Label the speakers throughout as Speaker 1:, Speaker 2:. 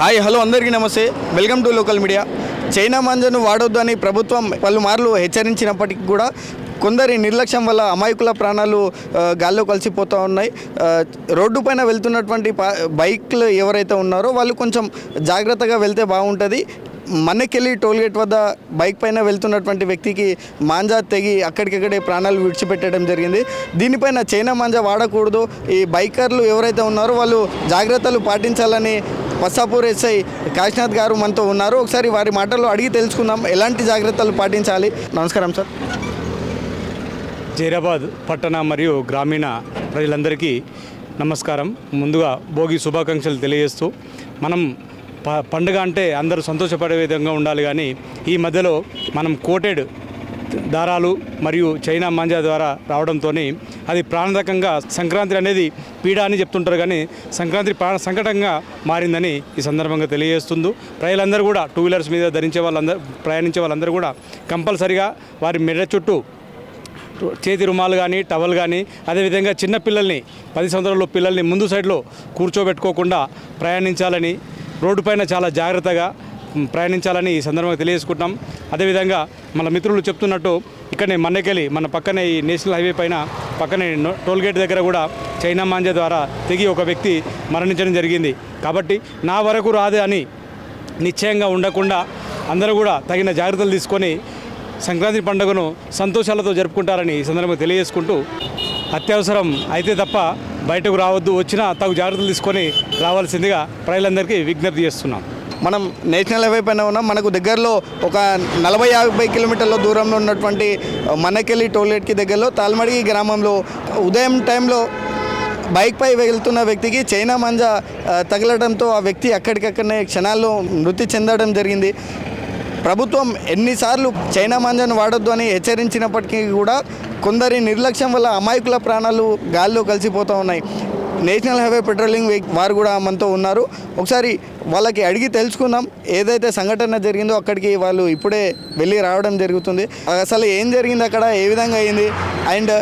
Speaker 1: Hi hello అందరికీ నమస్తే. Welcome to local media. China మాంజను వాడొద్దు అని ప్రభుత్వం పలుమార్లు హెచ్చరించినప్పటికీ కూడా కొందరి నిర్లక్ష్యం వల్ల అమాయకుల ప్రాణాలు గాల్లో కలిసిపోతూ ఉన్నాయి. రోడ్డు పైన వెళ్తున్నటువంటి బైక్లు ఎవరైతే ఉన్నారో వాళ్ళు కొంచెం జాగ్రత్తగా వెళ్తే బాగుంటుంది. మన్నెకెళ్ళి టోల్గేట్ వద్ద బైక్ పైన వెళ్తున్నటువంటి వ్యక్తికి మాంజా తెగి అక్కడికక్కడే ప్రాణాలు విడిచిపెట్టడం జరిగింది. దీనిపైన చైనా మాంజా వాడకూడదు. ఈ బైకర్లు ఎవరైతే ఉన్నారో వాళ్ళు జాగ్రత్తలు పాటించాలని వసాపూర్ ఎస్ఐ కాశీనాథ్ గారు మనతో ఉన్నారు. ఒకసారి వారి మాటల్లో అడిగి తెలుసుకుందాం. ఎలాంటి జాగ్రత్తలు పాటించాలి? నమస్కారం సార్.
Speaker 2: జైరాబాద్ పట్టణ మరియు గ్రామీణ ప్రజలందరికీ నమస్కారం. ముందుగా భోగి శుభాకాంక్షలు తెలియజేస్తూ మనం పండుగ అంటే అందరూ సంతోషపడే విధంగా ఉండాలి కానీ ఈ మధ్యలో మనం కోటెడ్ దారాలు మరియు చైనా మాంజా ద్వారా రావడంతో అది ప్రాణాంతకంగా సంక్రాంతి అనేది పీడ అని చెప్తుంటారు కానీ సంక్రాంతి ప్రాణ సంకటంగా మారిందని ఈ సందర్భంగా తెలియజేస్తుంది ప్రజలందరూ కూడా టూ వీలర్స్ మీద ధరించే వాళ్ళందరూ ప్రయాణించే వాళ్ళందరూ కూడా కంపల్సరిగా వారి మెడ చుట్టూ చేతి రుమాలు కానీ టవల్ కానీ అదేవిధంగా చిన్న పిల్లల్ని పది సంవత్సరాల పిల్లల్ని ముందు సైడ్లో కూర్చోబెట్టుకోకుండా ప్రయాణించాలని రోడ్డుపైన చాలా జాగ్రత్తగా ప్రయాణించాలని ఈ సందర్భంగా తెలియజేసుకుంటున్నాం. అదేవిధంగా మన మిత్రులు చెప్తున్నట్టు ఇక్కడనే మన్నెకెళ్ళి మన పక్కనే ఈ నేషనల్ హైవే పైన పక్కనే టోల్గేట్ దగ్గర కూడా చైనా మాంజా ద్వారా తెగి ఒక వ్యక్తి మరణించడం జరిగింది. కాబట్టి నా వరకు రాదు అని నిశ్చయంగా ఉండకుండా అందరూ కూడా తగిన జాగ్రత్తలు తీసుకొని సంక్రాంతి పండుగను సంతోషాలతో జరుపుకుంటారని ఈ సందర్భంగా తెలియజేసుకుంటూ అత్యవసరం అయితే తప్ప బయటకు రావద్దు వచ్చినా తగు జాగ్రత్తలు తీసుకొని రావాల్సిందిగా ప్రజలందరికీ విజ్ఞప్తి చేస్తున్నాం.
Speaker 1: మనం నేషనల్ హైవే పైన ఉన్నాం. మనకు దగ్గరలో ఒక నలభై యాభై కిలోమీటర్ల దూరంలో ఉన్నటువంటి మనకెళ్ళి టోల్గేట్కి దగ్గరలో తాల్మడిగి గ్రామంలో ఉదయం టైంలో బైక్పై వెళ్తున్న వ్యక్తికి చైనా మంజా తగలడంతో ఆ వ్యక్తి అక్కడికక్కడనే క్షణాల్లో మృతి చెందడం జరిగింది. ప్రభుత్వం ఎన్నిసార్లు చైనా మాంజాను వాడొద్దు అని హెచ్చరించినప్పటికీ కూడా కొందరి నిర్లక్ష్యం వల్ల అమాయకుల ప్రాణాలు గాల్లో కలిసిపోతూ ఉన్నాయి. నేషనల్ హైవే పెట్రోలింగ్ వారు కూడా మనతో ఉన్నారు. ఒకసారి వాళ్ళకి అడిగి తెలుసుకుందాం ఏదైతే సంఘటన జరిగిందో అక్కడికి వాళ్ళు ఇప్పుడే వెళ్ళి రావడం జరుగుతుంది. అసలు ఏం జరిగింది అక్కడ ఏ విధంగా అయింది? అండ్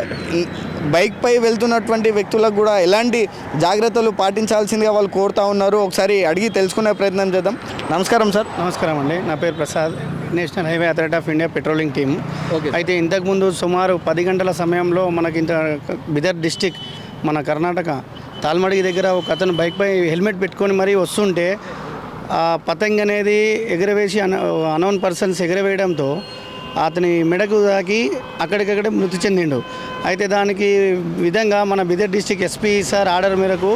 Speaker 1: బైక్ పై వెళ్తున్నటువంటి వ్యక్తులకు కూడా ఎలాంటి జాగ్రత్తలు పాటించాల్సిందిగా వాళ్ళు కోరుతా ఉన్నారు? ఒకసారి అడిగి తెలుసుకునే ప్రయత్నం చేద్దాం. నమస్కారం సార్.
Speaker 3: నమస్కారం అండి. నా పేరు Prasad. National highway authority of India patrolling team. అయితే ఇంతకుముందు సుమారు పది గంటల సమయంలో మనకి ఇంత బిదర్ డిస్టిక్ మన కర్ణాటక తాల్మడికి దగ్గర ఒక అతను బైక్పై హెల్మెట్ పెట్టుకొని మరీ వస్తుంటే ఆ పతంగ్ అనేది ఎగరవేసి అన అనౌన్ పర్సన్స్ ఎగరవేయడంతో అతని మెడకు తాకి అక్కడికక్కడే మృతి చెందిండు. అయితే దానికి విధంగా మన Bidar district SP sir order మేరకు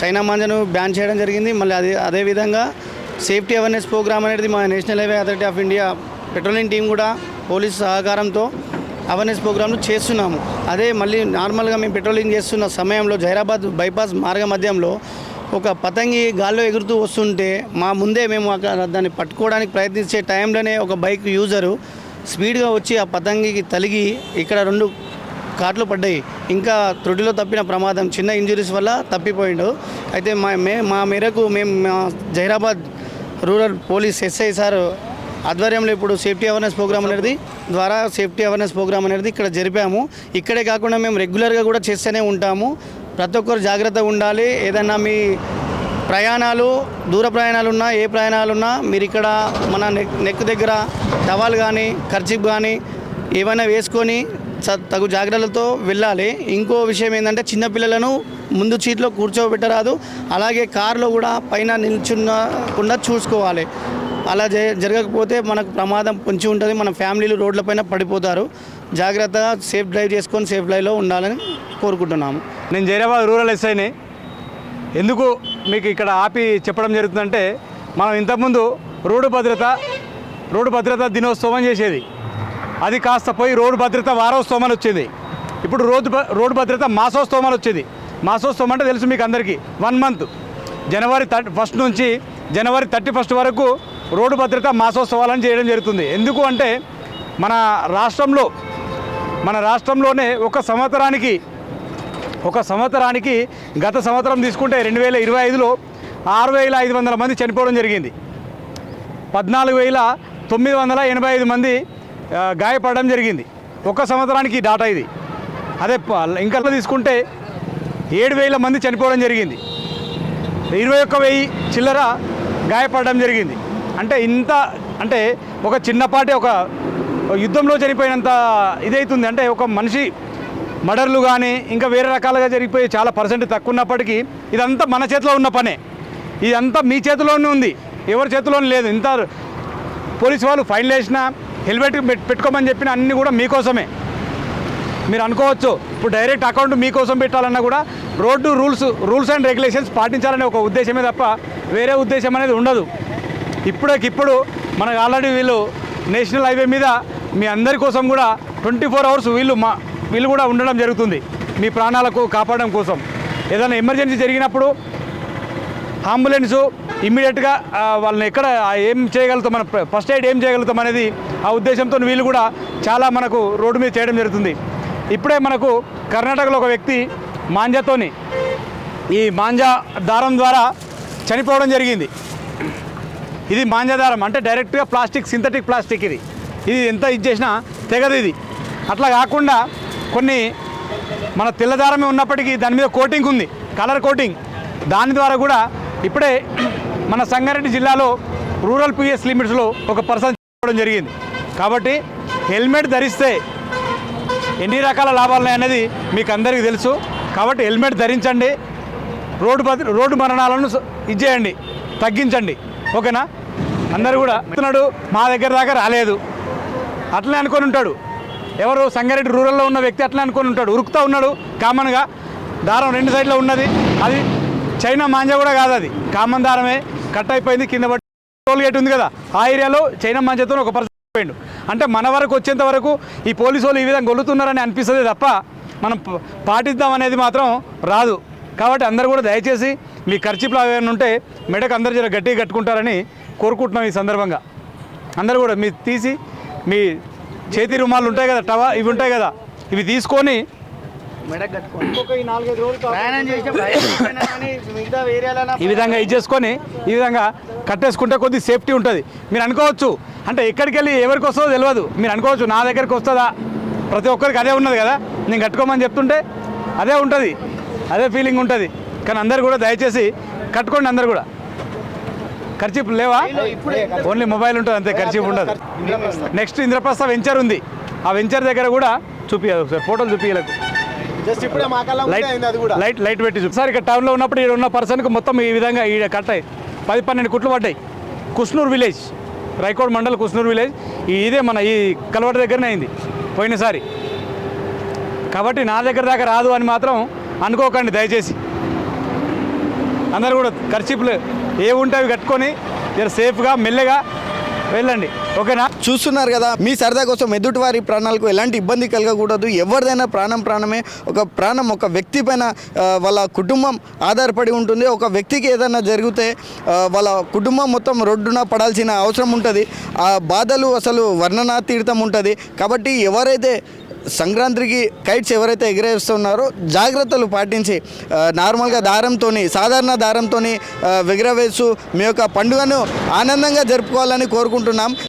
Speaker 3: చైనా మంజను బ్యాన్ చేయడం జరిగింది. మళ్ళీ అదే అదేవిధంగా సేఫ్టీ అవేర్నెస్ ప్రోగ్రామ్ అనేది మా national highway authority of India patrolling team కూడా పోలీస్ సహకారంతో అవేర్నెస్ ప్రోగ్రాంలు చేస్తున్నాము. అదే మళ్ళీ నార్మల్గా మేము పెట్రోలింగ్ చేస్తున్న సమయంలో జైరాబాద్ బైపాస్ మార్గ మధ్యంలో ఒక పతంగి గాల్లో ఎగురుతూ వస్తుంటే మా ముందే మేము అక్కడ దాన్ని పట్టుకోవడానికి ప్రయత్నించే టైంలోనే ఒక బైక్ యూజరు స్పీడ్గా వచ్చి ఆ పతంగికి తలిగి ఇక్కడ రెండు కార్లు పడ్డాయి. ఇంకా త్రుటిలో తప్పిన ప్రమాదం చిన్న ఇంజురీస్ వల్ల తప్పిపోయిండు. అయితే మా మే మా మేరకు మేము మా Zahirabad rural police SI sir ఆధ్వర్యంలో ఇప్పుడు సేఫ్టీ అవేర్నెస్ ప్రోగ్రామ్ అనేది ద్వారా సేఫ్టీ అవేర్నెస్ ప్రోగ్రామ్ అనేది ఇక్కడ జరిపాము. ఇక్కడే కాకుండా మేము రెగ్యులర్గా కూడా చేస్తూనే ఉంటాము. ప్రతి ఒక్కరు జాగ్రత్తగా ఉండాలి. ఏదన్నా మీ ప్రయాణాలు దూర ప్రయాణాలు ఉన్నా ఏ ప్రయాణాలు ఉన్నా మీరు ఇక్కడ మన నెక్ నెక్ దగ్గర టవాల్ కానీ ఖర్చిప్ కానీ ఏమైనా వేసుకొని తగు జాగ్రత్తలతో వెళ్ళాలి. ఇంకో విషయం ఏంటంటే చిన్నపిల్లలను ముందు సీట్లో కూర్చోబెట్టరాదు. అలాగే కారులో కూడా పైన నిల్చున్నకుండా చూసుకోవాలి. అలా జరగకపోతే మనకు ప్రమాదం పొంచి ఉంటుంది. మన ఫ్యామిలీలు రోడ్లపైన పడిపోతారు. జాగ్రత్తగా సేఫ్ డ్రైవ్ చేసుకొని సేఫ్ డ్రైవ్లో ఉండాలని కోరుకుంటున్నాము.
Speaker 2: నేను జైరాబాద్ రూరల్ ఎస్ఐని. ఎందుకు మీకు ఇక్కడ ఆపి చెప్పడం జరుగుతుందంటే మనం ఇంతకుముందు రోడ్డు భద్రత రోడ్డు భద్రత దినోత్సవం చేసేది. అది కాస్త పోయి రోడ్డు భద్రత వారోత్సవం అని వచ్చింది. ఇప్పుడు రోడ్డు రోడ్డు భద్రత మాసోత్సవం అని వచ్చింది. మాసోత్సవం అంటే తెలుసు మీకు అందరికీ. One month. January thirty first నుంచి జనవరి థర్టీ ఫస్ట్ వరకు రోడ్డు భద్రత మాసోత్సవాలను చేయడం జరుగుతుంది. ఎందుకు అంటే మన రాష్ట్రంలో మన రాష్ట్రంలోనే ఒక సంవత్సరానికి ఒక సంవత్సరానికి గత సంవత్సరం తీసుకుంటే రెండు వేల ఇరవై ఐదులో ఆరు వేల ఐదు వందల మంది చనిపోవడం జరిగింది. పద్నాలుగు వేల తొమ్మిది వందల ఎనభై ఐదు మంది గాయపడడం జరిగింది. ఒక సంవత్సరానికి డాటా ఇది. అదే ప- ఇంకా తీసుకుంటే ఏడు వేల మంది చనిపోవడం జరిగింది. ఇరవై ఒక్క వెయ్యి చిల్లర గాయపడడం జరిగింది. అంటే ఇంత అంటే ఒక చిన్నపాటి ఒక యుద్ధంలో చనిపోయినంత ఇదైతుంది. అంటే ఒక మనిషి మర్డర్లు కానీ ఇంకా వేరే రకాలుగా జరిగిపోయి చాలా పర్సెంట్ తక్కువ ఉన్నప్పటికీ ఇదంతా మన చేతిలో ఉన్న పనే. ఇదంతా మీ చేతిలోనే ఉంది. ఎవరి చేతిలోనే లేదు. ఇంత పోలీసు వాళ్ళు ఫైన్లు వేసినా హెల్మెట్ పెట్టుకోమని చెప్పిన అన్నీ కూడా మీకోసమే. మీరు అనుకోవచ్చు ఇప్పుడు డైరెక్ట్ అకౌంట్ మీకోసం పెట్టాలన్నా కూడా road rules rules and regulations పాటించాలనే ఒక ఉద్దేశమే తప్ప వేరే ఉద్దేశం అనేది ఉండదు. ఇప్పుడకిప్పుడు మనకు ఆల్రెడీ వీళ్ళు నేషనల్ హైవే మీద మీ అందరి కోసం కూడా ట్వంటీ ఫోర్ అవర్స్ వీళ్ళు మా వీళ్ళు కూడా ఉండడం జరుగుతుంది. మీ ప్రాణాలకు కాపాడడం కోసం. ఏదైనా ఎమర్జెన్సీ జరిగినప్పుడు అంబులెన్సు ఇమ్మీడియట్గా వాళ్ళని ఎక్కడ ఏం చేయగలుగుతాం మన ఫస్ట్ ఎయిడ్ ఏం చేయగలుగుతాం అనేది ఆ ఉద్దేశంతో వీళ్ళు కూడా చాలా మనకు రోడ్డు మీద చేయడం జరుగుతుంది. ఇప్పుడే మనకు కర్ణాటకలో ఒక వ్యక్తి మాంజాతోని ఈ మాంజా దారం ద్వారా చనిపోవడం జరిగింది. ఇది మాంజదారం అంటే డైరెక్ట్గా ప్లాస్టిక్ సింథటిక్ ప్లాస్టిక్ ఇది. ఇది ఎంత ఇది చేసినా తెగదు ఇది. అట్లా కాకుండా కొన్ని మన తెల్లదారమే ఉన్నప్పటికీ దాని మీద కోటింగ్ ఉంది కలర్ కోటింగ్ దాని ద్వారా కూడా ఇప్పుడే మన సంగారెడ్డి జిల్లాలో రూరల్ పిఎస్ లిమిట్స్లో ఒక పర్సన్ చనిపోవడం జరిగింది. కాబట్టి హెల్మెట్ ధరిస్తే ఎన్ని రకాల లాభాలు ఉన్నాయనేది మీకు అందరికీ తెలుసు. కాబట్టి హెల్మెట్ ధరించండి. రోడ్డు రోడ్డు మరణాలను ఇది ఇచ్చేయండి తగ్గించండి. ఓకేనా? అందరు కూడా చెప్తున్నాడు మా దగ్గర దాకా రాలేదు. అట్లనే అనుకొని ఉంటాడు. ఎవరు సంగారెడ్డి రూరల్లో ఉన్న వ్యక్తి అట్లనే అనుకొని ఉంటాడు. ఉరుకుతూ ఉన్నాడు కామన్గా. దారం రెండు సైడ్లో ఉన్నది. అది చైనా మాంజా కూడా కాదు అది. కామన్ దారమే. కట్ అయిపోయింది కింద పట్టి టోల్ గేట్ ఉంది కదా. ఆ ఏరియాలో చైనా మాంజాతో ఒక పర్సన్ అయిపోయిండు అంటే మన వరకు వచ్చేంత వరకు ఈ పోలీసు వాళ్ళు ఈ విధంగా గొల్లుతున్నారని అనిపిస్తుంది తప్ప మనం పాటిద్దాం అనేది మాత్రం రాదు. కాబట్టి అందరూ కూడా దయచేసి మీ ఖర్చులు ఏమైనా ఉంటే మెడకు అందరు జర గట్టిగా కట్టుకుంటారని కోరుకుంటున్నాం ఈ సందర్భంగా. అందరూ కూడా మీ తీసి మీ చేతి రుమాలు ఉంటాయి కదా టవా ఇవి ఉంటాయి కదా ఇవి తీసుకొని ఈ విధంగా ఇది చేసుకొని ఈ విధంగా కట్టేసుకుంటే కొద్ది సేఫ్టీ ఉంటుంది. మీరు అనుకోవచ్చు అంటే ఎక్కడికి వెళ్ళి ఎవరికి వస్తుందో తెలియదు. మీరు అనుకోవచ్చు నా దగ్గరికి వస్తుందా? ప్రతి ఒక్కరికి అదే ఉన్నది కదా. నేను కట్టుకోమని చెప్తుంటే అదే ఉంటుంది. అదే ఫీలింగ్ ఉంటుంది. కానీ అందరు కూడా దయచేసి కట్టుకోండి అందరు కూడా. ఖర్చీప్ లేవా? ఓన్లీ మొబైల్ ఉంటుంది అంతే ఖర్చీప్ ఉండదు. నెక్స్ట్ ఇంద్రప్రస్థ వెంచర్ ఉంది. ఆ వెంచర్ దగ్గర కూడా చూపించాలి ఒకసారి ఫోటోలు చూపించలేదు
Speaker 4: జస్ట్ ఇప్పుడే
Speaker 2: లైట్ లైట్ లైట్ పెట్టి చూపి సార్ ఇక్కడ టౌన్లో ఉన్నప్పుడు ఇక్కడ ఉన్న పర్సన్కి మొత్తం ఈ విధంగా ఈ కట్టాయి. పది పన్నెండు కుట్లు పడ్డాయి. Kushnoor village Raikode mandal Kushnoor village. ఇదే మన ఈ కలవట దగ్గరనే అయింది పోయినసారి. కాబట్టి నా దగ్గర దాకా రాదు అని మాత్రం అనుకోకండి దయచేసి. అందరూ కూడా ఖర్చీపులు ఏ ఉంటే అవి కట్టుకొని మీరు సేఫ్గా మెల్లగా వెళ్ళండి. ఓకేనా?
Speaker 1: చూస్తున్నారు కదా మీ సరదా కోసం ఎదుటి వారి ప్రాణాలకు ఎలాంటి ఇబ్బంది కలగకూడదు. ఎవరిదైనా ప్రాణం ప్రాణమే ఒక ప్రాణం ఒక వ్యక్తి పైన వాళ్ళ కుటుంబం ఆధారపడి ఉంటుంది. ఒక వ్యక్తికి ఏదైనా జరిగితే వాళ్ళ కుటుంబం మొత్తం రోడ్డున పడాల్సిన అవసరం ఉంటుంది. ఆ బాధలు అసలు వర్ణనాతీర్థం ఉంటుంది. కాబట్టి ఎవరైతే సంక్రాంతికి కైట్స్ ఎవరైతే ఎగరేస్తున్నారో జాగ్రత్తలు పాటించి నార్మల్గా దారంతో సాధారణ దారంతో ఎగరవేస్తూ మీ యొక్క పండుగను ఆనందంగా జరుపుకోవాలని కోరుకుంటున్నాం.